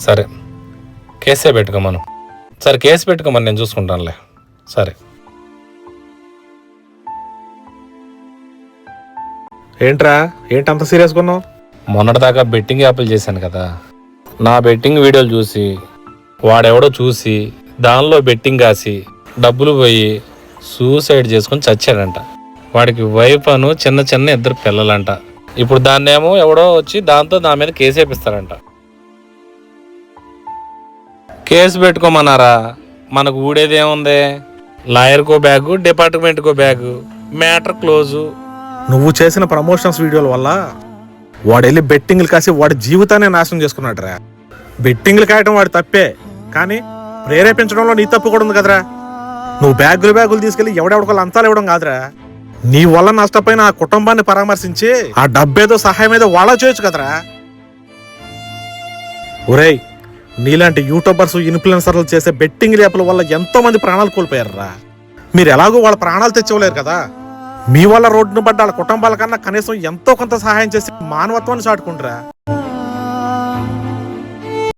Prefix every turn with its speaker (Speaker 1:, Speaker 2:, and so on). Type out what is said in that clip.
Speaker 1: సరే. కేసే పెట్టుకోమను. సరే కేసు పెట్టుకోమని నేను చూసుకుంటానులే. సరే.
Speaker 2: ఏంట్రా? ఏంటి అంత సీరియస్గా ఉన్నావు?
Speaker 1: మొన్నటిదాకా బెట్టింగ్ యాప్లు చేశాను కదా. నా బెట్టింగ్ వీడియోలు చూసి వాడెవడో చూసి దానిలో బెట్టింగ్ కాసి డబ్బులు పోయి సూసైడ్ చేసుకొని చచ్చాడంట. వాడికి వైఫ్ అను చిన్న చిన్న ఇద్దరు పిల్లలంట. ఇప్పుడు దాన్నేమో ఎవడో వచ్చి దాంతో నా మీద కేసు వేపిస్తారంట. కేసు పెట్టుకోమన్నారా? మనకు ఊడేదేముంది లాయర్కో బ్యాగు డిపార్ట్మెంట్కో బ్యాగు మ్యాటర్ క్లోజు.
Speaker 2: నువ్వు చేసిన ప్రమోషన్స్ వీడియోల వల్ల వాడు వెళ్ళి బెట్టింగ్లు కాసి వాడి జీవితాన్ని నాశనం చేసుకున్నాడురా. బెట్టింగ్లు కాయటం వాడి తప్పే కానీ ప్రేరేపించడంలో నీ తప్పు కూడా ఉంది కదరా. నువ్వు బ్యాగులు బ్యాగులు తీసుకెళ్ళి ఎవడెవడికో అంతాలు ఇవ్వడం కాదురా. నీ వల్ల నష్టపోయిన ఆ కుటుంబాన్ని పరామర్శించి ఆ డబ్బేదో సహాయం ఏదో వాళ్ళ చేయొచ్చు కదరా. ఒరేయ్ నీలాంటి యూట్యూబర్స్ ఇన్ఫ్లుయెన్సర్లు చేసే బెట్టింగ్ యాప్ల వల్ల ఎంతో మంది ప్రాణాలు కోల్పోయారురా. మీరు ఎలాగో వాళ్ళ ప్రాణాలు తెచ్చుకోలేరు కదా. మీ వల్ల రోడ్డును పడ్డ వాళ్ళ కుటుంబాల కన్నా కనీసం ఎంతో కొంత సహాయం చేసి మానవత్వాన్ని చాటుకుంటారా.